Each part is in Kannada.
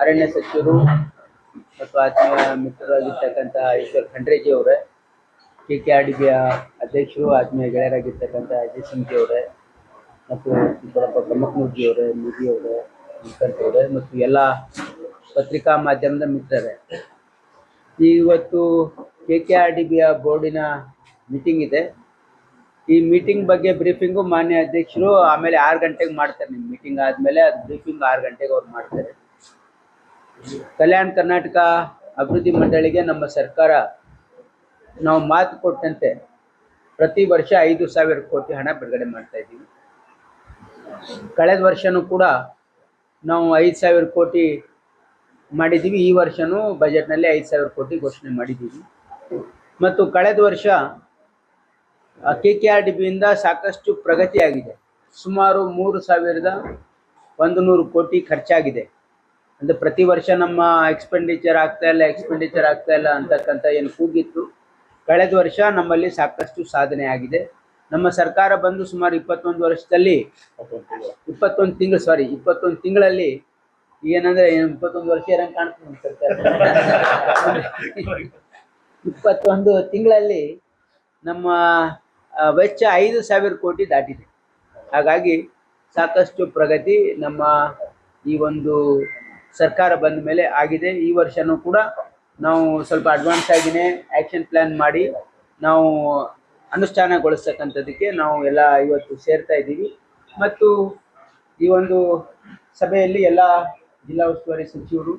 ಅರಣ್ಯ ಸಚಿವರು ಮತ್ತು ಆತ್ಮೀಯ ಮಿತ್ರರಾಗಿರ್ತಕ್ಕಂಥ ಈಶ್ವರ್ ಖಂಡ್ರೇಜಿ ಅವರೇ, ಕೆ ಕೆ ಆರ್ ಡಿ ಬಿಯ ಅಧ್ಯಕ್ಷರು, ಆತ್ಮೀಯ ಗೆಳೆಯರಾಗಿರ್ತಕ್ಕಂಥ ಅಜಯ್ ಸಿಂಗ್ ಜಿ ಅವರೇ ಮತ್ತು ಸಿದ್ದರಪ್ಪ ಕಮ್ಮಕ್ನೂರ್ಜಿ ಅವರೇ ನಿಧಿ ಅವರೇ ಅವರೇ ಮತ್ತು ಎಲ್ಲ ಪತ್ರಿಕಾ ಮಾಧ್ಯಮದ ಮಿತ್ರರೇ. ಇವತ್ತು ಕೆ ಕೆ ಆರ್ ಡಿ ಬಿಯ ಬೋರ್ಡಿನ ಮೀಟಿಂಗ್ ಇದೆ. ಈ ಮೀಟಿಂಗ್ ಬಗ್ಗೆ ಬ್ರೀಫಿಂಗು ಮಾನ್ಯ ಅಧ್ಯಕ್ಷರು ಆಮೇಲೆ ಆರು ಗಂಟೆಗೆ ಮಾಡ್ತಾರೆ ನಿಮ್ಮ ಮೀಟಿಂಗ್ ಆದಮೇಲೆ ಅದು ಬ್ರೀಫಿಂಗ್ ಆರು ಗಂಟೆಗೆ ಅವ್ರು ಮಾಡ್ತಾರೆ. ಕಲ್ಯಾಣ ಕರ್ನಾಟಕ ಅಭಿವೃದ್ಧಿ ಮಂಡಳಿಗೆ ನಮ್ಮ ಸರ್ಕಾರ ನಾವು ಮಾತು ಕೊಟ್ಟಂತೆ ಪ್ರತಿ ವರ್ಷ ಐದು ಸಾವಿರ ಕೋಟಿ ಹಣ ಬಿಡುಗಡೆ ಮಾಡ್ತಾ ಇದ್ದೀವಿ. ಕಳೆದ ವರ್ಷನೂ ಕೂಡ ನಾವು ಐದು ಸಾವಿರ ಕೋಟಿ ಮಾಡಿದ್ದೀವಿ. ಈ ವರ್ಷನೂ ಬಜೆಟ್ನಲ್ಲಿ ಐದು ಸಾವಿರ ಕೋಟಿ ಘೋಷಣೆ ಮಾಡಿದ್ದೀವಿ. ಮತ್ತು ಕಳೆದ ವರ್ಷ ಆರ್ ಡಿ ಬಿಯಿಂದ ಸಾಕಷ್ಟು ಪ್ರಗತಿಯಾಗಿದೆ. ಸುಮಾರು ಮೂರು ಸಾವಿರದ ಒಂದು ನೂರು ಕೋಟಿ ಖರ್ಚಾಗಿದೆ. ಅಂದರೆ ಪ್ರತಿ ವರ್ಷ ನಮ್ಮ ಎಕ್ಸ್ಪೆಂಡಿಚರ್ ಆಗ್ತಾ ಇಲ್ಲ ಎಕ್ಸ್ಪೆಂಡಿಚರ್ ಆಗ್ತಾ ಇಲ್ಲ ಅಂತಕ್ಕಂಥ ಏನು ಕೂಗಿತ್ತು. ಕಳೆದ ವರ್ಷ ನಮ್ಮಲ್ಲಿ ಸಾಕಷ್ಟು ಸಾಧನೆ ಆಗಿದೆ. ನಮ್ಮ ಸರ್ಕಾರ ಬಂದು ಸುಮಾರು ಇಪ್ಪತ್ತೊಂದು ವರ್ಷದಲ್ಲಿ, ಇಪ್ಪತ್ತೊಂದು ತಿಂಗಳು ಸಾರಿ ಇಪ್ಪತ್ತೊಂದು ತಿಂಗಳಲ್ಲಿ ಏನಂದ್ರೆ ಏನು ಇಪ್ಪತ್ತೊಂದು ವರ್ಷ ಏನಂಗೆ ಕಾಣ್ತೀನಿ ಸರ್ಕಾರ. ಇಪ್ಪತ್ತೊಂದು ತಿಂಗಳಲ್ಲಿ ನಮ್ಮ ವೆಚ್ಚ ಐದು ಸಾವಿರ ಕೋಟಿ ದಾಟಿದೆ. ಹಾಗಾಗಿ ಸಾಕಷ್ಟು ಪ್ರಗತಿ ನಮ್ಮ ಈ ಒಂದು ಸರ್ಕಾರ ಬಂದ ಮೇಲೆ ಆಗಿದೆ. ಈ ವರ್ಷನೂ ಕೂಡ ನಾವು ಸ್ವಲ್ಪ ಅಡ್ವಾನ್ಸ್ ಆಗಿನೇ ಆ್ಯಕ್ಷನ್ ಪ್ಲ್ಯಾನ್ ಮಾಡಿ ನಾವು ಅನುಷ್ಠಾನಗೊಳಿಸ್ತಕ್ಕಂಥದ್ದಕ್ಕೆ ನಾವು ಎಲ್ಲ ಇವತ್ತು ಸೇರ್ತಾ ಇದ್ದೀವಿ. ಮತ್ತು ಈ ಒಂದು ಸಭೆಯಲ್ಲಿ ಎಲ್ಲ ಜಿಲ್ಲಾ ಉಸ್ತುವಾರಿ ಸಚಿವರು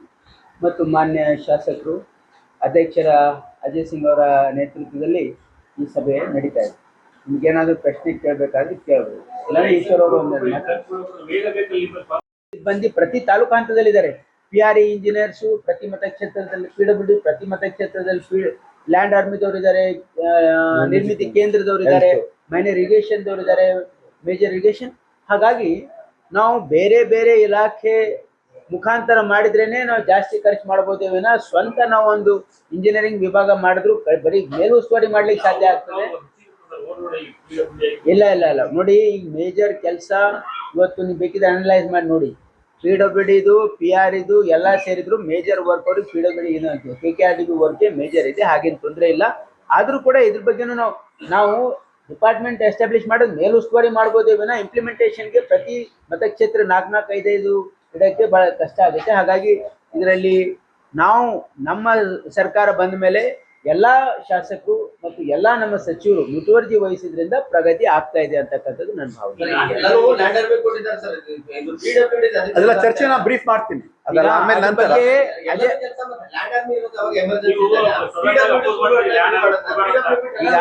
ಮತ್ತು ಮಾನ್ಯ ಶಾಸಕರು, ಅಧ್ಯಕ್ಷರ ಅಜಯ್ ಸಿಂಗ್ ಅವರ ನೇತೃತ್ವದಲ್ಲಿ ಈ ಸಭೆ ನಡೀತಾ ಇದೆ. ನಿಮ್ಗೇನಾದ್ರೂ ಪ್ರಶ್ನೆ ಕೇಳಬೇಕಾದ್ರೆ ಕೇಳಬಹುದು ಇಲ್ಲಾಂದ್ರೆ ಪ್ರತಿ ಅವರು. ಸಿಬ್ಬಂದಿ ಪ್ರತಿ ತಾಲೂಕು ಹಂತದಲ್ಲಿದ್ದಾರೆ. ಪಿ ಆರ್ ಇ ಇಂಜಿನಿಯರ್ಸು ಪ್ರತಿ ಮತಕ್ಷೇತ್ರದಲ್ಲಿ ಪಿ ಡಬ್ಲ್ಯೂ ಡಿ ಪ್ರತಿ ಮತಕ್ಷೇತ್ರದಲ್ಲಿ ಪಿ ಲ್ಯಾಂಡ್ ಆರ್ಮಿದವರು ಇದ್ದಾರೆ ನಿರ್ಮಿತಿ ಕೇಂದ್ರದವರು ಇದ್ದಾರೆ ಮೈನರ್ ಇರಿಗೇಷನ್ ದವರು ಇದ್ದಾರೆ ಮೇಜರ್ ಇರಿಗೇಷನ್ ಹಾಗಾಗಿ ನಾವು ಬೇರೆ ಬೇರೆ ಇಲಾಖೆ ಮುಖಾಂತರ ಮಾಡಿದ್ರೇನೆ ನಾವು ಜಾಸ್ತಿ ಖರ್ಚು ಮಾಡ್ಬೋದು ವಿನ ಸ್ವಂತ ನಾವು ಒಂದು ಇಂಜಿನಿಯರಿಂಗ್ ವಿಭಾಗ ಮಾಡಿದ್ರು ಬರೀ ಮೇಲುಸ್ತುವಾರಿ ಮಾಡ್ಲಿಕ್ಕೆ ಸಾಧ್ಯ ಆಗ್ತದೆ. ಇಲ್ಲ ಇಲ್ಲ ಇಲ್ಲ. ನೋಡಿ ಈಗ ಮೇಜರ್ ಕೆಲಸ ಇವತ್ತು ನೀವು ಬೇಕಿದ್ರೆ ಅನಲೈಸ್ ಮಾಡಿ ನೋಡಿ. ಪಿ ಡಬ್ಲ್ಯೂ ಡಿದು ಪಿ ಆರ್ ಇದು ಎಲ್ಲ ಸೇರಿದ್ರು ಮೇಜರ್ ವರ್ಕ್ ಅವ್ರಿಗೆ ಪಿ ಡಬ್ಲ್ಯೂ ಡಿ ಏನು ಅಂತೀವಿ K K R D work major ಇದೆ, ಹಾಗೇನು ತೊಂದರೆ ಇಲ್ಲ. ಆದರೂ ಕೂಡ ಇದ್ರ ಬಗ್ಗೆನೂ ನಾವು ನಾವು ಡಿಪಾರ್ಟ್ಮೆಂಟ್ ಎಸ್ಟಾಬ್ಲಿಷ್ ಮಾಡೋದು ಮೇಲುಸ್ತುವಾರಿ ಮಾಡ್ಬೋದೇ ವಿನ ಇಂಪ್ಲಿಮೆಂಟೇಷನ್ಗೆ ಪ್ರತಿ ಮತಕ್ಷೇತ್ರ ನಾಲ್ಕು ನಾಲ್ಕು ಐದೈದು ಇಡಕ್ಕೆ ಭಾಳ ಕಷ್ಟ ಆಗುತ್ತೆ. ಹಾಗಾಗಿ ಇದರಲ್ಲಿ ನಾವು ನಮ್ಮ ಸರ್ಕಾರ ಬಂದ ಮೇಲೆ ಎಲ್ಲ ಶಾಸಕರು ಮತ್ತು ಎಲ್ಲ ನಮ್ಮ ಸಚಿವರು ಮುತುವರ್ಜಿ ವಹಿಸಿದ್ರಿಂದ ಪ್ರಗತಿ ಆಗ್ತಾ ಇದೆ ಅಂತಕ್ಕಂಥದ್ದು ನನ್ನ ಭಾವನೆ. ಅದೆಲ್ಲ ಚರ್ಚೆ ನಾ ಬ್ರೀಫ್ ಮಾಡ್ತೀನಿ. ಈಗ ಆಮೇಲೆ ನಂತರ. ಅದೇ ಕೆಲ್ಸ ಮತ್ತೆ ಲ್ಯಾಂಡ್ ಆರ್ಮಿ ಇರೋದು ಅವಾಗ ಎಮರ್ಜೆನ್ಸಿ ಈಗ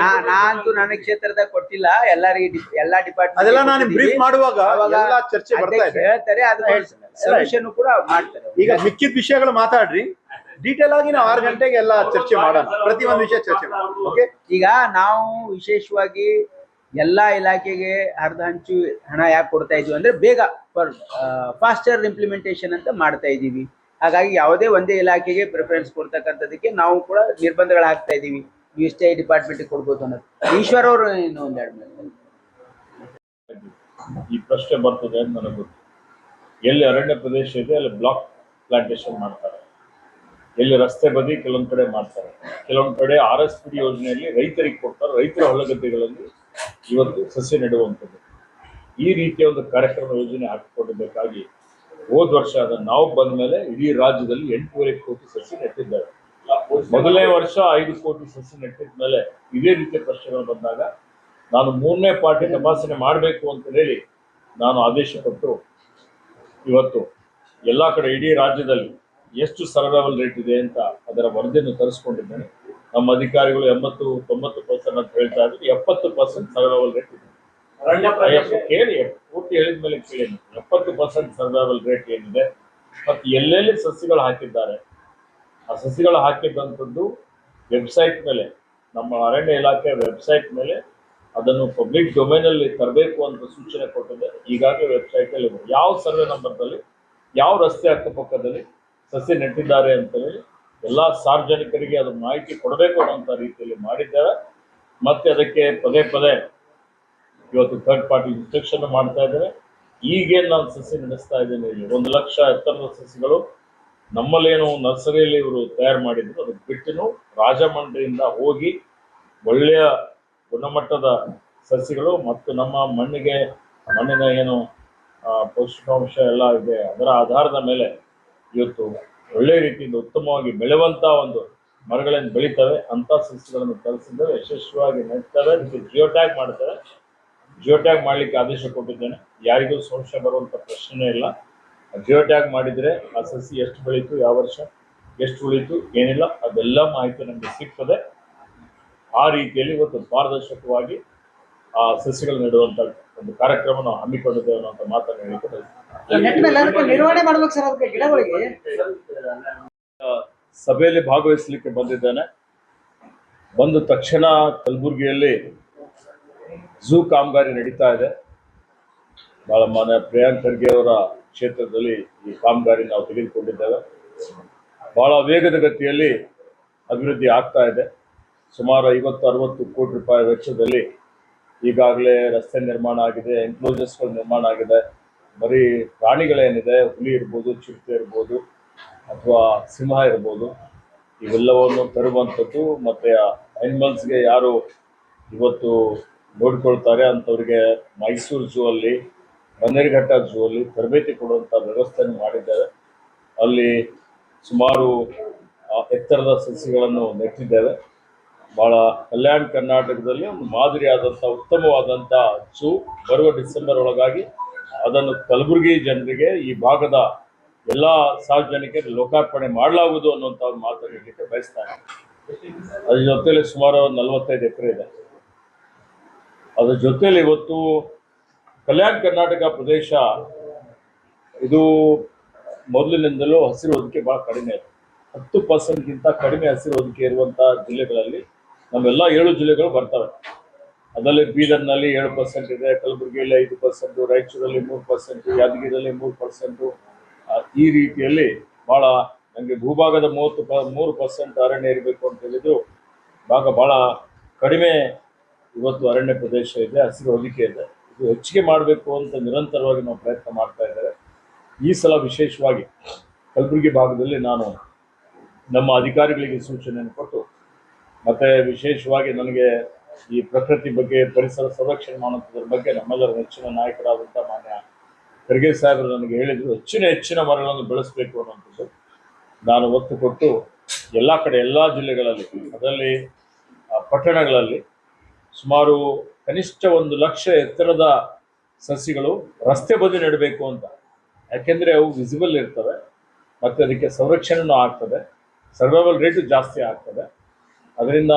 ನಾ ನಾ ಅಂತೂ ನನ್ನ ಕ್ಷೇತ್ರದ ಕೊಟ್ಟಿಲ್ಲ ಎಲ್ಲರಿಗೆ ಎಲ್ಲಾ ಡಿಪಾರ್ಟ್ಮೆಂಟ್ ಅದೆಲ್ಲ ನಾನು ಬ್ರೀಫ್ ಮಾಡುವಾಗ ಎಲ್ಲ ಚರ್ಚೆ ಬರ್ತಾ ಇದೆ. ಹೇಳ್ತಾರೆ ಅದು ಸೊಲ್ಯೂಷನ್ ಕೂಡ ಮಾಡ್ತಾರೆ. ಈಗ ಮಿಕ್ಕಿದ ವಿಷಯಗಳು ಮಾತಾಡ್ರಿ. ಡೀಟೇಲ್ ಆಗಿ ನಾವು ಆರು ಗಂಟೆಗೆ ಎಲ್ಲ ಚರ್ಚೆ ಮಾಡೋಣ. ಪ್ರತಿ ಒಂದು ವಿಷಯ ಚರ್ಚೆ ಮಾಡೋಣ. ಓಕೆ ಈಗ ನಾವು ವಿಶೇಷವಾಗಿ ಎಲ್ಲಾ ಇಲಾಖೆಗೆ ಅರ್ಧ ಹಂಚು ಹಣ ಯಾಕೆ ಕೊಡ್ತಾ ಇದೀವಿ ಅಂದ್ರೆ ಬೇಗ ಫಾಸ್ಟರ್ ಇಂಪ್ಲಿಮೆಂಟೇಷನ್ ಅಂತ ಮಾಡ್ತಾ ಇದೀವಿ ಹಾಗಾಗಿ ಯಾವುದೇ ಒಂದೇ ಇಲಾಖೆಗೆ ಪ್ರಿಫರೆನ್ಸ್ ಕೊಡ್ತಕ್ಕಂಥದಕ್ಕೆ ನಾವು ಕೂಡ ನಿರ್ಬಂಧಗಳು ಹಾಕ್ತಾ ಇದೀವಿ ನೀವು ಇಷ್ಟೇ ಡಿಪಾರ್ಟ್ಮೆಂಟ್ ಕೊಡ್ಬೋದು ಅನ್ನೋದು. ಈಶ್ವರ್ ಅವರು ಇನ್ನು ಒಂದೆರಡು minute. ಈ ಪ್ರಶ್ನೆ ಬರ್ತದೆ ಅಂತ ನನಗೆ ಗೊತ್ತು. ಎಲ್ಲಿ ಅರಣ್ಯ ಪ್ರದೇಶ ಇದೆ ಅಲ್ಲಿ ಬ್ಲಾಕ್ ಪ್ಲಾಂಟೇಶನ್ ಮಾಡ್ತಾರೆ. ಎಲ್ಲಿ ರಸ್ತೆ ಬದಿ ಕೆಲವೊಂದ್ ಕಡೆ ಮಾಡ್ತಾರೆ. ಕೆಲವೊಂದ್ ಕಡೆ ಆರ್ ಎಸ್ ಪಿ ಯೋಜನೆಯಲ್ಲಿ ರೈತರಿಗೆ ಕೊಡ್ತಾರೆ. ರೈತರ ಹೊಲಗದ್ದೆಗಳಲ್ಲಿ ಇವತ್ತು ಸಸ್ಯ ನೆಡುವಂಥದ್ದು. ಈ ರೀತಿಯ ಒಂದು ಕಾರ್ಯಕ್ರಮ ಯೋಜನೆ ಹಾಕಿಕೊಡಬೇಕಾಗಿ ಹೋದ ವರ್ಷ ಅದನ್ನು ನಾವು ಬಂದ ಮೇಲೆ ಇಡೀ ರಾಜ್ಯದಲ್ಲಿ ಎಂಟೂವರೆ ಕೋಟಿ ಸಸಿ ನೆಟ್ಟಿದ್ದಾರೆ. ಮೊದಲನೇ ವರ್ಷ ಐದು ಕೋಟಿ ಸಸಿ ನೆಟ್ಟಿದ ಮೇಲೆ ಇದೇ ರೀತಿಯ ಪ್ರಶ್ನೆಗಳು ಬಂದಾಗ ನಾನು ಮೂರನೇ ಪಾರ್ಟಿ ತಪಾಸಣೆ ಮಾಡಬೇಕು ಅಂತ ಹೇಳಿ ನಾನು ಆದೇಶ ಕೊಟ್ಟು ಇವತ್ತು ಎಲ್ಲ ಕಡೆ ಇಡೀ ರಾಜ್ಯದಲ್ಲಿ ಎಷ್ಟು ಸರ್ವೈವಲ್ ರೇಟ್ ಇದೆ ಅಂತ ಅದರ ವರದಿಯನ್ನು ತರಿಸ್ಕೊಂಡಿದ್ದೇನೆ. ನಮ್ಮ ಅಧಿಕಾರಿಗಳು ಎಂಬತ್ತು ತೊಂಬತ್ತು ಪರ್ಸೆಂಟ್ ಅಂತ ಹೇಳ್ತಾ ಇದ್ರು. ಎಪ್ಪತ್ತು ಪರ್ಸೆಂಟ್ ಸರ್ವೈವಲ್ ರೇಟ್ ಇದೆ. ಅಯ್ಯಪ್ಪ, ಕೇಳಿ ಪೂರ್ತಿ ಹೇಳಿದ ಮೇಲೆ ಕೇಳಿ. ಎಪ್ಪತ್ತು ಪರ್ಸೆಂಟ್ ಸರ್ವೈವಲ್ ರೇಟ್ ಏನಿದೆ? ಮತ್ತು ಎಲ್ಲೆಲ್ಲಿ ಸಸಿಗಳು ಹಾಕಿದ್ದಾರೆ? ಆ ಸಸಿಗಳು ಹಾಕಿದ್ದಂಥದ್ದು ವೆಬ್ಸೈಟ್ ಮೇಲೆ ನಮ್ಮ ಅರಣ್ಯ ಇಲಾಖೆ ವೆಬ್ಸೈಟ್ ಮೇಲೆ ಅದನ್ನು ಪಬ್ಲಿಕ್ ಡೊಮೈನಲ್ಲಿ ತರಬೇಕು ಅಂತ ಸೂಚನೆ ಕೊಟ್ಟಿದೆ. ಈಗಾಗಲೇ ವೆಬ್ಸೈಟ್ ಅಲ್ಲಿ ಯಾವ ಸರ್ವೆ ನಂಬರ್ದಲ್ಲಿ ಯಾವ ರಸ್ತೆ ಅಕ್ಕಪಕ್ಕದಲ್ಲಿ ಸಸಿ ನೆಟ್ಟಿದ್ದಾರೆ ಅಂತೇಳಿ ಎಲ್ಲ ಸಾರ್ವಜನಿಕರಿಗೆ ಅದು ಮಾಹಿತಿ ಕೊಡಬೇಕು ಅನ್ನೋಂಥ ರೀತಿಯಲ್ಲಿ ಮಾಡಿದ್ದೇವೆ. ಮತ್ತೆ ಅದಕ್ಕೆ ಪದೇ ಪದೇ ಇವತ್ತು ಥರ್ಡ್ ಪಾರ್ಟಿ ಇನ್ಸ್ಪೆಕ್ಷನ್ ಮಾಡ್ತಾ ಇದ್ದಾರೆ ಈಗೇನು ನಾನು ಸಸಿ ನಡೆಸ್ತಾ ಇದ್ದೇನೆ ಇಲ್ಲಿ ಒಂದು ಲಕ್ಷ ಎತ್ತರದ ಸಸಿಗಳು ನಮ್ಮಲ್ಲೇನು ನರ್ಸರಿಯಲ್ಲಿ ಇವರು ತಯಾರು ಮಾಡಿದ್ರು. ಅದಕ್ಕೆ ಬಿಟ್ಟು ರಾಜಮಂಡ್ರಿಯಿಂದ ಹೋಗಿ ಒಳ್ಳೆಯ ಗುಣಮಟ್ಟದ ಸಸಿಗಳು ಮತ್ತು ನಮ್ಮ ಮಣ್ಣಿಗೆ ಮಣ್ಣಿನ ಏನು ಪೌಷ್ಟಿಕಾಂಶ ಎಲ್ಲ ಇದೆ, ಅದರ ಆಧಾರದ ಮೇಲೆ ಇವತ್ತು ಒಳ್ಳೆಯ ರೀತಿಯಿಂದ ಉತ್ತಮವಾಗಿ ಬೆಳೆಯುವಂತ ಒಂದು ಮರಗಳನ್ನು ಬೆಳೀತವೆ ಅಂತ ಸಸ್ಯಗಳನ್ನು ತರಿಸಿದ್ದೇವೆ, ಯಶಸ್ವಿಯಾಗಿ ನೆಡ್ತವೆ ಅದಕ್ಕೆ ಜಿಯೋ ಟ್ಯಾಗ್ ಜಿಯೋಟ್ಯಾಗ್ ಜಿಯೋ ಮಾಡ್ಲಿಕ್ಕೆ ಆದೇಶ ಕೊಟ್ಟಿದ್ದೇನೆ. ಯಾರಿಗೂ ಸಂಶಯ ಬರುವಂತ ಪ್ರಶ್ನೆ ಇಲ್ಲ. ಜಿಯೋ ಟ್ಯಾಗ್ ಮಾಡಿದ್ರೆ ಆ ಸಸಿ ಎಷ್ಟು ಬೆಳೀತು, ಯಾವ ವರ್ಷ, ಎಷ್ಟು ಉಳಿತು, ಏನಿಲ್ಲ, ಅದೆಲ್ಲ ಮಾಹಿತಿ ನಮಗೆ ಸಿಗ್ತದೆ. ಆ ರೀತಿಯಲ್ಲಿ ಇವತ್ತು ಪಾರದರ್ಶಕವಾಗಿ ಆ ಸಸ್ಯಗಳನ್ನು ನೆಡುವಂತ ಒಂದು ಕಾರ್ಯಕ್ರಮ ನಾವು ಹಮ್ಮಿಕೊಂಡಿದ್ದೇವೆ ಅನ್ನೋ ಮಾತನ್ನು ಬಯಸ್ತೇನೆ. ಸಭೆಯಲ್ಲಿ ಭಾಗವಹಿಸಲಿಕ್ಕೆ ಬಂದಿದ್ದೇನೆ. ಬಂದ ತಕ್ಷಣ ಕಲಬುರಗಿಯಲ್ಲಿ ಝೂ ಕಾಮಗಾರಿ ನಡೀತಾ ಇದೆ. ಬಹಳ ಮಾನ್ಯ ಪ್ರಿಯಾಂಕ್ ಖರ್ಗೆ ಅವರ ಕ್ಷೇತ್ರದಲ್ಲಿ ಈ ಕಾಮಗಾರಿ ನಾವು ತೆಗೆದುಕೊಂಡಿದ್ದೇವೆ. ಬಹಳ ವೇಗದ ಗತಿಯಲ್ಲಿ ಅಭಿವೃದ್ಧಿ ಆಗ್ತಾ ಇದೆ. ಸುಮಾರು ಐವತ್ತು ಅರವತ್ತು ಕೋಟಿ ರೂಪಾಯಿ ವೆಚ್ಚದಲ್ಲಿ ಈಗಾಗಲೇ ರಸ್ತೆ ನಿರ್ಮಾಣ ಆಗಿದೆ ಎನ್ಕ್ಲೋಜರ್ಸ್ಗಳು ನಿರ್ಮಾಣ ಆಗಿದೆ. ಬರೀ ಪ್ರಾಣಿಗಳೇನಿದೆ, ಹುಲಿ ಇರ್ಬೋದು, ಚಿರತೆ ಇರ್ಬೋದು, ಅಥವಾ ಸಿಂಹ ಇರ್ಬೋದು, ಇವೆಲ್ಲವನ್ನು ತರುವಂಥದ್ದು ಮತ್ತು ಅನಿಮಲ್ಸ್ಗೆ ಯಾರು ಇವತ್ತು ನೋಡಿಕೊಳ್ತಾರೆ ಅಂಥವ್ರಿಗೆ ಮೈಸೂರು ಝೂ ಅಲ್ಲಿ ಬನ್ನೇರಿಘಟ್ಟ ಝೂ ಅಲ್ಲಿ ತರಬೇತಿ ಕೊಡುವಂಥ ವ್ಯವಸ್ಥೆಯನ್ನು ಮಾಡಿದ್ದೇವೆ ಅಲ್ಲಿ ಸುಮಾರು ಎತ್ತರದ ಸಸಿಗಳನ್ನು ನೆಟ್ಟಿದ್ದೇವೆ. ಭಾಳ ಕಲ್ಯಾಣ ಕರ್ನಾಟಕದಲ್ಲಿ ಒಂದು ಮಾದರಿಯಾದಂಥ ಉತ್ತಮವಾದಂಥ ಝೂ ಬರುವ ಡಿಸೆಂಬರ್ ಒಳಗಾಗಿ ಅದನ್ನು ಕಲಬುರಗಿ ಜನರಿಗೆ ಈ ಭಾಗದ ಎಲ್ಲ ಸಾರ್ವಜನಿಕರಿಗೆ ಲೋಕಾರ್ಪಣೆ ಮಾಡಲಾಗುವುದು ಅನ್ನುವಂಥ ಮಾತನ್ನು ಹೇಳಲಿಕ್ಕೆ ಬಯಸ್ತಾರೆ. ಅದ್ರ ಜೊತೆಯಲ್ಲಿ ಸುಮಾರು ನಲವತ್ತೈದು ಎಕರೆ ಇದೆ. ಅದ್ರ ಜೊತೆಯಲ್ಲಿ ಇವತ್ತು ಕಲ್ಯಾಣ ಕರ್ನಾಟಕ ಪ್ರದೇಶ ಇದು ಮೊದಲಿನಿಂದಲೂ ಹಸಿರು ಹೊದಿಕೆ ಬಹಳ ಕಡಿಮೆ ಇದೆ. ಹತ್ತು ಪರ್ಸೆಂಟ್ಗಿಂತ ಕಡಿಮೆ ಹಸಿರು ಹೊದಿಕೆ ಇರುವಂಥ ಜಿಲ್ಲೆಗಳಲ್ಲಿ ನಮ್ಮೆಲ್ಲ ಏಳು ಜಿಲ್ಲೆಗಳು ಬರ್ತವೆ. ಅದರಲ್ಲಿ ಬೀದರ್ನಲ್ಲಿ ಏಳು ಪರ್ಸೆಂಟ್ ಇದೆ, ಕಲಬುರಗಿಯಲ್ಲಿ ಐದು ಪರ್ಸೆಂಟು ರಾಯಚೂರಲ್ಲಿ ಮೂರು ಪರ್ಸೆಂಟು ಯಾದಗಿರಿಯಲ್ಲಿ ಮೂರು ಪರ್ಸೆಂಟು ಈ ರೀತಿಯಲ್ಲಿ ಬಹಳ ನನಗೆ ಭೂಭಾಗದ ಮೂವತ್ತು ಪ, ಮೂರು ಪರ್ಸೆಂಟ್ ಅರಣ್ಯ ಇರಬೇಕು ಅಂತ ಹೇಳಿದ್ರು. ಭಾಗ ಬಹಳ ಕಡಿಮೆ ಇವತ್ತು ಅರಣ್ಯ ಪ್ರದೇಶ ಇದೆ, ಹಸಿರು ಹೊದಿಕೆ ಇದೆ. ಇದು ಹೆಚ್ಚಿಗೆ ಮಾಡಬೇಕು ಅಂತ ನಿರಂತರವಾಗಿ ನಾವು ಪ್ರಯತ್ನ ಮಾಡ್ತಾ ಇದ್ದೇವೆ. ಈ ಸಲ ವಿಶೇಷವಾಗಿ ಕಲಬುರಗಿ ಭಾಗದಲ್ಲಿ ನಾನು ನಮ್ಮ ಅಧಿಕಾರಿಗಳಿಗೆ ಸೂಚನೆಯನ್ನು ಕೊಟ್ಟು, ಮತ್ತು ವಿಶೇಷವಾಗಿ ನನಗೆ ಈ ಪ್ರಕೃತಿ ಬಗ್ಗೆ ಪರಿಸರ ಸಂರಕ್ಷಣೆ ಮಾಡುವಂಥದ್ರ ಬಗ್ಗೆ ನಮ್ಮೆಲ್ಲರ ನೆಚ್ಚಿನ ನಾಯಕರಾದಂಥ ಮಾನ್ಯ ಖರ್ಗೆ ಸಾಹೇಬರು ನನಗೆ ಹೇಳಿದ್ರು, ಹೆಚ್ಚಿನ ಹೆಚ್ಚಿನ ಮರಗಳನ್ನು ಬೆಳೆಸಬೇಕು ಅನ್ನುವಂಥದ್ದು. ನಾನು ಒತ್ತು ಕೊಟ್ಟು ಎಲ್ಲ ಕಡೆ, ಎಲ್ಲ ಜಿಲ್ಲೆಗಳಲ್ಲಿ, ಅದರಲ್ಲಿ ಪಟ್ಟಣಗಳಲ್ಲಿ ಸುಮಾರು ಕನಿಷ್ಠ ಒಂದು ಲಕ್ಷ ಎತ್ತರದ ಸಸಿಗಳು ರಸ್ತೆ ಬದಿ ನೆಡಬೇಕು ಅಂತ. ಯಾಕೆಂದರೆ ಅವು ವಿಸಿಬಲ್ ಇರ್ತವೆ, ಮತ್ತು ಅದಕ್ಕೆ ಸಂರಕ್ಷಣೆನೂ ಆಗ್ತದೆ ಸರ್ವೈವಲ್ ರೇಟು ಜಾಸ್ತಿ ಆಗ್ತದೆ. ಅದರಿಂದ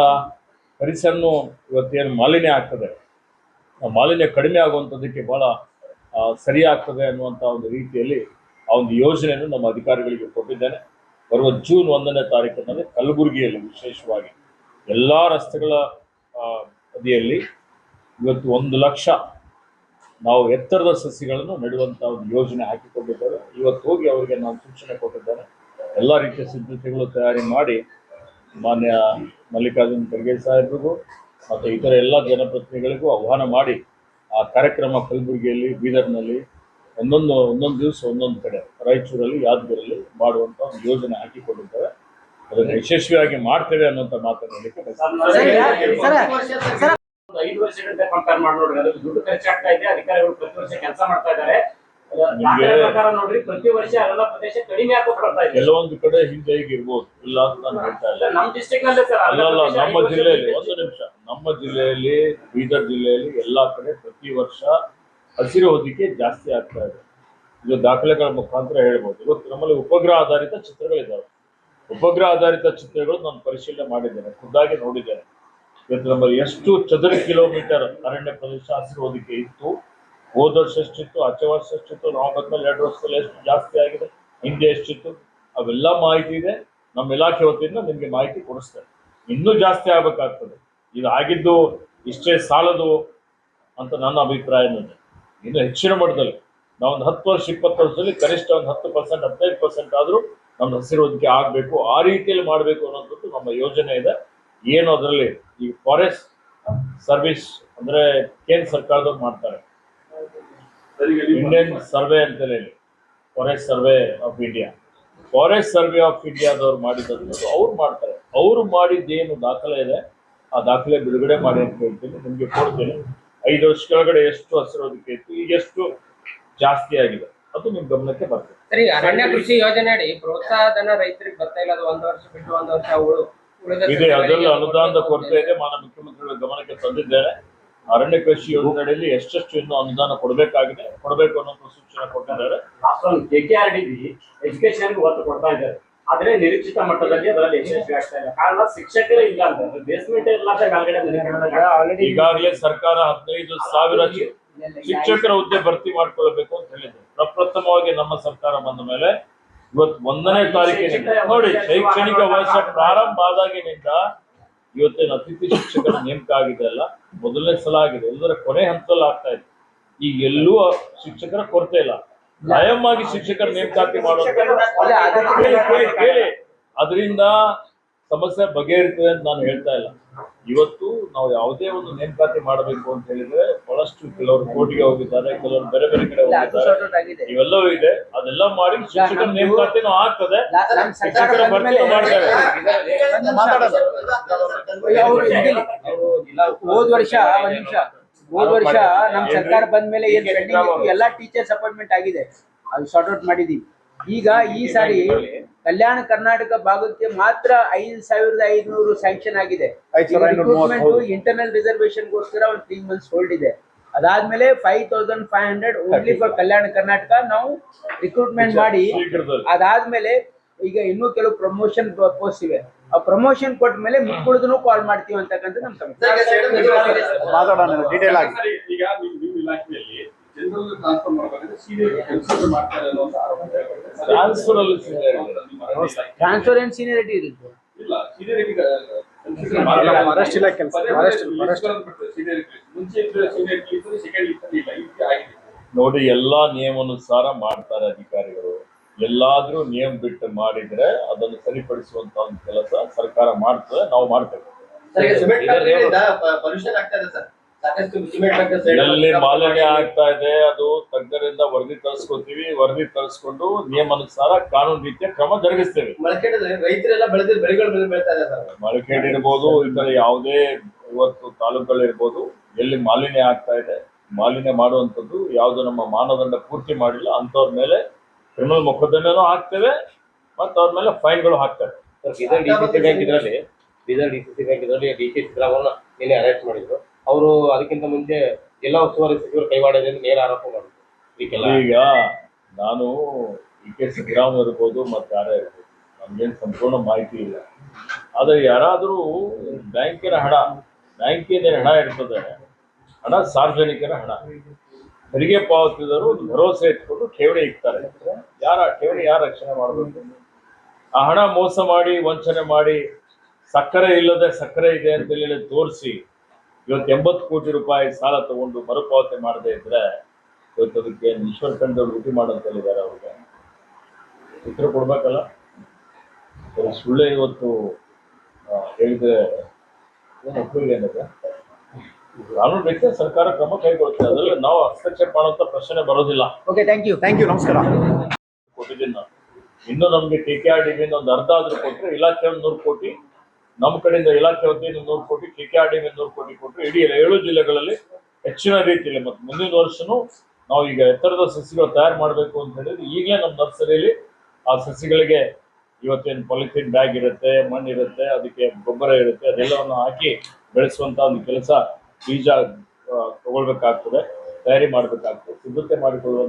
ಪರಿಸರನು ಇವತ್ತೇನು ಮಾಲಿನ್ಯ ಆಗ್ತದೆ? ಮಾಲಿನ್ಯ ಕಡಿಮೆ ಆಗುವಂಥದ್ದಕ್ಕೆ ಭಾಳ ಸರಿಯಾಗ್ತದೆ ಸರಿ ಆಗ್ತದೆ ಅನ್ನುವಂಥ ಒಂದು ರೀತಿಯಲ್ಲಿ ಆ ಒಂದು ಯೋಜನೆಯನ್ನು ನಮ್ಮ ಅಧಿಕಾರಿಗಳಿಗೆ ಕೊಟ್ಟಿದ್ದೇನೆ. ಬರುವ ಜೂನ್ ಒಂದನೇ ತಾರೀಕಿನಲ್ಲಿ ಕಲಬುರಗಿಯಲ್ಲಿ ವಿಶೇಷವಾಗಿ ಎಲ್ಲ ರಸ್ತೆಗಳ ಅದಿಯಲ್ಲಿ ಇವತ್ತು ಒಂದು ಲಕ್ಷ ನಾವು ಎತ್ತರದ ಸಸಿಗಳನ್ನು ನೆಡುವಂಥ ಒಂದು ಯೋಜನೆ ಹಾಕಿಕೊಂಡಿದ್ದೇವೆ. ಇವತ್ತು ಹೋಗಿ ಅವರಿಗೆ ನಾನು ಸೂಚನೆ ಕೊಟ್ಟಿದ್ದೇನೆ. ಎಲ್ಲ ರೀತಿಯ ಸಿದ್ಧತೆಗಳು ತಯಾರಿ ಮಾಡಿ ಮಾನ್ಯ ಮಲ್ಲಿಕಾರ್ಜುನ್ ಖರ್ಗೆ ಸಾಹೇಬ್ರಿಗೂ ಮತ್ತು ಇತರ ಎಲ್ಲ ಜನಪ್ರತಿನಿಧಿಗಳಿಗೂ ಆಹ್ವಾನ ಮಾಡಿ ಆ ಕಾರ್ಯಕ್ರಮ ಕಲಬುರಗಿಯಲ್ಲಿ, ಬೀದರ್ನಲ್ಲಿ ಒಂದೊಂದು ಒಂದೊಂದು ದಿವಸ ಒಂದೊಂದು ಕಡೆ, ರಾಯಚೂರಲ್ಲಿ ಯಾದಗಿರಲ್ಲಿ ಮಾಡುವಂಥ ಒಂದು ಯೋಜನೆ ಹಾಕಿಕೊಂಡಿದ್ದೇವೆ. ಅದನ್ನು ಯಶಸ್ವಿಯಾಗಿ ಮಾಡ್ತೇವೆ ಅನ್ನೋಂಥ ಒಂದು ಐದು ವರ್ಷಗಳಿಂದ ಕಂಪೇರ್ ಮಾಡಿ ನೋಡ್ರಿ ದುಡ್ಡು ಖರ್ಚಾಗ್ತಾ ಇದೆ, ಅಧಿಕಾರಿಗಳು ಪ್ರತಿ ವರ್ಷ ಕೆಲಸ ಮಾಡ್ತಾ ಇದ್ದಾರೆ. ನಿಮ್ಗೆ- ನೋಡ್ರಿ ಪ್ರತಿ ವರ್ಷ ಪ್ರದೇಶ ಕಡಿಮೆ ಆಗ್ತಾ ಬರ್ತಾ ಇದೆ. ಕೆಲವೊಂದು ಕಡೆ ಹಿಂದೆ ಇರ್ಬೋದು. ಇಲ್ಲ ಅಂತ ನಾನು ಹೇಳ್ತಾ ಇಲ್ಲ. ಇಲ್ಲ, ನಮ್ ಡಿಸ್ಟ್ರಿಕ್ಟ್ನಲ್ಲಿ ಸರ್ ಅಲ್ಲ ಅಲ್ಲ ನಮ್ಮ ಜಿಲ್ಲೆಯಲ್ಲಿ ಒಂದು ನಿಮಿಷ. ನಮ್ಮ ಜಿಲ್ಲೆಯಲ್ಲಿ ಬೀದರ್ ಜಿಲ್ಲೆಯಲ್ಲಿ ಎಲ್ಲಾ ಕಡೆ ಪ್ರತಿ ವರ್ಷ ಹಸಿರು ಹೊದಿಕೆ ಜಾಸ್ತಿ ಆಗ್ತಾ ಇದೆ. ಇದು ದಾಖಲೆಗಳ ಮುಖಾಂತರ ಹೇಳ್ಬೋದು. ಇವತ್ತು ನಮ್ಮಲ್ಲಿ ಉಪಗ್ರಹ ಆಧಾರಿತ ಚಿತ್ರಗಳಿದ್ದಾವೆ ಉಪಗ್ರಹ ಆಧಾರಿತ ಚಿತ್ರಗಳು ನಾನು ಪರಿಶೀಲನೆ ಮಾಡಿದ್ದೇನೆ. ಖುದ್ದಾಗಿ ನೋಡಿದ್ದೇನೆ. ಇವತ್ತು ನಮ್ಮಲ್ಲಿ ಎಷ್ಟು ಚದುರ ಕಿಲೋಮೀಟರ್ ಅರಣ್ಯ ಪ್ರದೇಶ ಹಸಿರು ಹೊದಿಕೆ ಇತ್ತು ಹೋದ ವರ್ಷ ಎಷ್ಟಿತ್ತು, ಆಚೆ ವರ್ಷ ಎಷ್ಟಿತ್ತು, ನಾವು ಬಂದ್ಮೇಲೆ ಎರಡು ವರ್ಷದಲ್ಲಿ ಎಷ್ಟು ಜಾಸ್ತಿ ಆಗಿದೆ, ಹಿಂದೆ ಎಷ್ಟಿತ್ತು, ಅವೆಲ್ಲ ಮಾಹಿತಿ ಇದೆ. ನಮ್ಮ ಇಲಾಖೆ ವತಿಯಿಂದ ನಿಮಗೆ ಮಾಹಿತಿ ಕೊಡಿಸ್ತಾರೆ ಇನ್ನೂ ಜಾಸ್ತಿ ಆಗಬೇಕಾಗ್ತದೆ. ಇದು ಆಗಿದ್ದು ಇಷ್ಟೇ ಸಾಲದು ಅಂತ ನನ್ನ ಅಭಿಪ್ರಾಯ ಇನ್ನು ಹೆಚ್ಚಿನ ಮಟ್ಟದಲ್ಲಿ, ನಾವು ಒಂದು ಹತ್ತು ವರ್ಷ, ಇಪ್ಪತ್ತು ವರ್ಷದಲ್ಲಿ ಕನಿಷ್ಠ ಒಂದು ಹತ್ತು ಪರ್ಸೆಂಟ್, ಹದಿನೈದು ಪರ್ಸೆಂಟ್ ಆದರೂ ನಮ್ಮ ಹಸಿರು ಹೊದಿಕೆ ಆಗಬೇಕು, ಆ ರೀತಿಯಲ್ಲಿ ಮಾಡಬೇಕು ಅನ್ನೋಂಥದ್ದು ನಮ್ಮ ಯೋಜನೆ ಇದೆ. ಏನು ಅದರಲ್ಲಿ ಈ ಫಾರೆಸ್ಟ್ ಸರ್ವಿಸ್ ಅಂದರೆ ಕೇಂದ್ರ ಸರ್ಕಾರದವ್ರು ಮಾಡ್ತಾರೆ. ಇಂಡಿಯನ್ ಸರ್ವೆ ಅಂತ ಹೇಳಿ. Forest survey of India forest survey of ಇಂಡಿಯಾದವ್ರು ಮಾಡಿದ್ದು ಅವ್ರು ಮಾಡ್ತಾರೆ. ಅವರು ಮಾಡಿದ್ದೇನು ದಾಖಲೆ ಇದೆ ಆ ದಾಖಲೆ ಬಿಡುಗಡೆ ಮಾಡಿ ಅಂತ ಹೇಳ್ತೀನಿ. ನಿಮಗೆ ಕೊಡ್ತೀನಿ. ಐದು ವರ್ಷ ಕೆಳಗಡೆ ಎಷ್ಟು ಹಸಿರೋದಕ್ಕೆ ಇತ್ತು ಈಗ ಎಷ್ಟು ಜಾಸ್ತಿ ಆಗಿದೆ ಅದು ನಿಮ್ ಗಮನಕ್ಕೆ ಬರ್ತದೆ. ಸರಿ ಅರಣ್ಯ ಕೃಷಿ ಯೋಜನೆ ಅಡಿ ಪ್ರೋತ್ಸಾಹಧನ ರೈತರಿಗೆ ಬರ್ತಾ ಇಲ್ಲ ಅದು ಒಂದ್ ವರ್ಷ ಬಿಟ್ಟು ಒಂದು ವರ್ಷ ಉಳು ಇದೆ ಅದೆಲ್ಲ ಅನುದಾನದ ಕೊರತೆ ಇದೆ. ಮಾನ್ಯ ಮುಖ್ಯಮಂತ್ರಿಗಳ ಗಮನಕ್ಕೆ ತಂದಿದ್ದೇನೆ. ಅರಣ್ಯ ಕೃಷಿ ಯೋಜನೆಯಲ್ಲಿ ಎಷ್ಟೆಷ್ಟು ಇನ್ನೂ ಅನುದಾನ ಕೊಡಬೇಕಾಗಿದೆ ಕೊಡಬೇಕು ಅನ್ನೋ ಸೂಚನೆ ಕೊಟ್ಟಿದ್ದಾರೆ. ಎಜುಕೇಶನ್ ಒತ್ತು ಕೊಡ್ತಾ ಇದ್ದಾರೆ. ಆದ್ರೆ ನಿರೀಕ್ಷಿತ ಮಟ್ಟದಲ್ಲಿ ಅದರಲ್ಲಿ ಯಶಸ್ವಿ ಆಗ್ತಾ ಇಲ್ಲ. ಕಾರಣ ಶಿಕ್ಷಕರೇ ಇಲ್ಲ ಅಂತ. ಬೇಸ್ಮೆಂಟ್ ಇಲ್ಲ. ಈಗಾಗಲೇ ಸರ್ಕಾರ ಹದಿನೈದು ಸಾವಿರ ಶಿಕ್ಷಕರ ಹುದ್ದೆ ಭರ್ತಿ ಮಾಡ್ಕೊಳ್ಬೇಕು ಅಂತ ಹೇಳಿದ್ರು ಪ್ರಪ್ರಥಮವಾಗಿ ನಮ್ಮ ಸರ್ಕಾರ ಬಂದ ಮೇಲೆ ಇವತ್ತು ಒಂದನೇ ತಾರೀಕಿನಿಂದ ನೋಡಿ ಶೈಕ್ಷಣಿಕ ವರ್ಷ ಪ್ರಾರಂಭ ಆದಾಗಿನಿಂದ ಇವತ್ತೇನು ಅತಿಥಿ ಶಿಕ್ಷಕರ ನೇಮಕ ಆಗಿದೆ ಅಲ್ಲ ಮೊದಲನೇ ಸಲ ಆಗಿದೆ. ಎಲ್ಲರ ಕೊನೆ ಹಂತದಲ್ಲಿ ಆಗ್ತಾ ಇದೆ. ಈಗ ಎಲ್ಲೂ ಶಿಕ್ಷಕರ ಕೊರತೆ ಇಲ್ಲ. ಕಾಯಂ ಆಗಿ ಶಿಕ್ಷಕರ ನೇಮಕಾತಿ ಕೇಳಿ. ಅದರಿಂದ ಸಮಸ್ಯೆ ಬಗೆಹರಿತದೆ ಅಂತ ನಾನು ಹೇಳ್ತಾ ಇಲ್ಲ. ಇವತ್ತು ನಾವು ಯಾವುದೇ ಒಂದು ನೇಮಕಾತಿ ಮಾಡಬೇಕು ಅಂತ ಹೇಳಿದ್ರೆ ಬಹಳಷ್ಟು ಕೆಲವರು ಕೋರ್ಟ್ಗೆ ಹೋಗಿದ್ದಾರೆ ಕೆಲವರು ಬೇರೆ ಬೇರೆ ಕಡೆ ಹೋಗಿದ್ದಾರೆ. ಇವೆಲ್ಲವೂ ಇದೆ. ಅದೆಲ್ಲ ಮಾಡಿ ಶಿಕ್ಷಕರ ನೇಮಕಾತಿನೂ ಆಗ್ತದೆ. ಶಿಕ್ಷಕರ ಬಂದ ಭರ್ತಿನೂ ಹಿಂದಿಲಿ. ಹೋದ್ ವರ್ಷ ಒಂದ್ ನಿಮಿಷ. ಹೋದ್ ವರ್ಷ ನಮ್ ಸರ್ಕಾರ ಬಂದ್ಮೇಲೆ ಏನ್ ಪೆಂಡಿಂಗ್ ಇತ್ತು ಎಲ್ಲಾ ಟೀಚರ್ಸ್ ಅಪಾಯಿಂಟ್ಮೆಂಟ್ ಆಗಿದೆ. ಅದು ಶಾರ್ಟ್ ಔಟ್ ಮಾಡಿದೀವಿ ಈಗ ಈ ಸಾರಿ ಕಲ್ಯಾಣ ಕರ್ನಾಟಕ ಭಾಗಕ್ಕೆ ಮಾತ್ರ ಐದು ಸಾವಿರದ ಐದುನೂರು ಸ್ಯಾಂಕ್ಷನ್ ಆಗಿದೆ. ಇಂಟರ್ನಲ್ ರಿಸರ್ವೇಶನ್ ಗೋಸ್ಕರ ಒಂದು ತ್ರೀ ಮಂತ್ಸ್ ಹೋಲ್ಡ್ ಇದೆ. ಅದಾದ್ಮೇಲೆ five thousand five hundred only for Kalyana Karnataka ನಾವು ರಿಕ್ರೂಟ್ಮೆಂಟ್ ಮಾಡಿ. ಅದಾದ್ಮೇಲೆ ಈಗ ಇನ್ನೂ ಕೆಲವು ಪ್ರಮೋಷನ್ ಪೋಸ್ಟ್ ಇವೆ. ಆ ಪ್ರಮೋಷನ್ ಕೊಟ್ಟ ಮೇಲೆ ಮಿಕ್ಕುಳಿದನು ಕಾಲ್ ಮಾಡ್ತೀವಿ ಅಂತಕ್ಕಂಥ ನಮ್ ಸಮಸ್ಯೆ ಮಾತಾಡೋಣ ಡೀಟೇಲ್ ಆಗಿ. ಈಗ ನೀವು ಇಲಾಖೆಯಲ್ಲಿ ಜನರಲ್ ಟ್ರಾನ್ಸ್ಫರ್ ಮಾಡಬೇಕಾದ್ರೆ ಸೀನಿಯರ್ ಕೆಲಸ ಮಾಡ್ತಾರೆ ಟ್ರಾನ್ಸ್ಫರ್ ಅಲ್ಲಿ ಟ್ರಾನ್ಸ್ಫರ್ ಏನ್ ಸೀನಿಯರಿಟಿ ಇರುತ್ತೆ. ಮಹಾರಾಷ್ಟ್ರ ಇಲ್ಲ ಕೆಲಸ ನೋಡಿ ಎಲ್ಲಾ ನಿಯಮಾನುಸಾರ ಮಾಡ್ತಾರೆ ಅಧಿಕಾರಿಗಳು. ಎಲ್ಲಾದ್ರೂ ನಿಯಮ ಬಿಟ್ಟು ಮಾಡಿದ್ರೆ ಅದನ್ನು ಸರಿಪಡಿಸುವಂತ ಒಂದು ಕೆಲಸ ಸರ್ಕಾರ ಮಾಡ್ತದೆ ನಾವು ಮಾಡ್ತೇವೆ. ಎಲ್ಲಿ ಮಾಲಿನ್ಯ ಆಗ್ತಾ ಇದೆ ಅದು ತಜ್ಞರಿಂದ ವರದಿ ತರಿಸ್ಕೊತೀವಿ ವರದಿ ತರಿಸ್ಕೊಂಡು ನಿಯಮಾನುಸಾರ ಕಾನೂನು ರೀತಿಯ ಕ್ರಮ ಜರುಗಿಸ್ತೇವೆ. ರೈತರೆಲ್ಲ ಬೆಳೆದ ಬೆಳೆಗಳು ಮೇಲೆ ಬೆಳ್ತಾ ಇದೆ ಸರ್. ಮಳಕೇಡ್ ಇರ್ಬೋದು ಇತರ ಯಾವುದೇ ಇವತ್ತು ತಾಲೂಕುಗಳಿರ್ಬೋದು ಎಲ್ಲಿ ಮಾಲಿನ್ಯ ಆಗ್ತಾ ಇದೆ ಮಾಲಿನ್ಯ ಮಾಡುವಂಥದ್ದು ಯಾವುದು ನಮ್ಮ ಮಾನದಂಡ ಪೂರ್ತಿ ಮಾಡಿಲ್ಲ ಅಂಥವ್ರ ಮೇಲೆ ಕ್ರಿಮಿನಲ್ ಮೊಕದ್ದಮೆನೂ ಹಾಕ್ತೇವೆ ಮತ್ತು ಅವ್ರ ಮೇಲೆ ಫೈನ್ಗಳು ಹಾಕ್ತಾರೆ Bidar D C C bank ಇದರಲ್ಲಿ Bidar D C C bank ಇದರಲ್ಲಿ ಡಿ ಸಿ ಸಿದ್ದರಾಮಯ್ಯ ನಿನ್ನೆ ಅರೆಸ್ಟ್ ಮಾಡಿದ್ರು. ಅವರು ಅದಕ್ಕಿಂತ ಮುಂಚೆ ಜಿಲ್ಲಾ ಉಸ್ತುವಾರಿ ಸಚಿವರು ಕೈವಾಡದೆ ನೇರ ಆರೋಪ ಮಾಡಿದ್ರು. ಈಗ ನಾನು ಈ ಕೆ ಸಿದ್ದರಾಮಯ್ಯ ಇರ್ಬೋದು ಮತ್ತು ಯಾರೇ ಇರ್ಬೋದು, ನಮ್ಗೇನು ಸಂಪೂರ್ಣ ಮಾಹಿತಿ ಇಲ್ಲ. ಆದರೆ ಯಾರಾದರೂ ಬ್ಯಾಂಕಿನ ಹಣ ಬ್ಯಾಂಕಿನ ಹಣ ಇರ್ತದೆ ಹಣ, ಸಾರ್ವಜನಿಕರ ಹಣ, ತೆರಿಗೆ ಪಾವತಿದವರು ಒಂದು ಭರವಸೆ ಇಟ್ಕೊಂಡು ಠೇವಣಿ ಇಕ್ತಾರೆ. ಯಾರ, ಠೇವಣಿ ಯಾರು ರಕ್ಷಣೆ ಮಾಡಬೇಕು? ಆ ಹಣ ಮೋಸ ಮಾಡಿ, ವಂಚನೆ ಮಾಡಿ, ಸಕ್ಕರೆ ಇಲ್ಲದೆ ಸಕ್ಕರೆ ಇದೆ ಅಂತ ಹೇಳಿ ತೋರಿಸಿ ಇವತ್ತು ಎಂಬತ್ತು ಕೋಟಿ ರೂಪಾಯಿ ಸಾಲ ತಗೊಂಡು ಮರುಪಾವತಿ ಮಾಡದೇ ಇದ್ರೆ ಇವತ್ತು ಅದಕ್ಕೆ ಈಶ್ವರ್ ಖಂಡವ್ರು ಡ್ಯೂಟಿ ಮಾಡಂತ ಹೇಳಿದ್ದಾರೆ ಅವ್ರಿಗೆ. ಉತ್ತರ ಕೊಡ್ಬೇಕಲ್ಲ? ಸುಳ್ಳೆ ಇವತ್ತು ಹೇಳಿದ್ರೆ ಏನು ಉಪಯೋಗ ಏನಿದೆ? ಕಾನೂನು ರೀತಿಯ ಸರ್ಕಾರ ಕ್ರಮ ಕೈಗೊಳ್ಳುತ್ತೆ. ಅದರಲ್ಲಿ ನಾವು ಹಸ್ತಕ್ಷೇಪ ಮಾಡುವಂತ ಪ್ರಶ್ನೆ ಬರೋದಿಲ್ಲ. Okay thank you thank you ನಮಸ್ಕಾರ. ಕೊಟ್ಟಿದ್ದೀನಿ ನಾನು ಇನ್ನು ನಮಗೆ ಕೆ ಕೆ ಆರ್ ಡಿ ಒಂದು ಅರ್ಧ ಆದ್ರೂ ಕೊಟ್ಟರೆ ಇಲಾಖೆ ಒಂದು ನೂರು ಕೋಟಿ ನಮ್ಮ ಕಡೆಯಿಂದ ಇಲಾಖೆ ವತಿಯಿಂದ ನೂರು ಕೋಟಿ ಕೆ ಕೆ ಆರ್ ಡಿ ನೂರು ಕೋಟಿ ಕೊಟ್ಟರೆ ಇಡೀ ಏಳು ಜಿಲ್ಲೆಗಳಲ್ಲಿ ಹೆಚ್ಚಿನ ರೀತಿಯಲ್ಲಿ ಮತ್ತು ಮುಂದಿನ ವರ್ಷನೂ ನಾವು ಈಗ ಎತ್ತರದ ಸಸಿಗಳು ತಯಾರು ಮಾಡಬೇಕು ಅಂತ ಹೇಳಿದ್ರೆ ಈಗಲೇ ನಮ್ಮ ನರ್ಸರಿಯಲ್ಲಿ ಆ ಸಸಿಗಳಿಗೆ ಇವತ್ತೇನು ಪಾಲಿಥೀನ್ ಬ್ಯಾಗ್ ಇರುತ್ತೆ, ಮಣ್ಣು ಇರುತ್ತೆ, ಅದಕ್ಕೆ ಗೊಬ್ಬರ ಇರುತ್ತೆ, ಅದೆಲ್ಲವನ್ನು ಹಾಕಿ ಬೆಳೆಸುವಂತ ಒಂದು ಕೆಲಸ ಬೀಜ ತಗೊಳ್ಬೇಕಾಗ್ತದೆ, ತಯಾರಿ ಮಾಡಬೇಕಾಗ್ತದೆ, ಸಿದ್ಧತೆ ಮಾಡಿಕೊಳ್ಳುವಂತ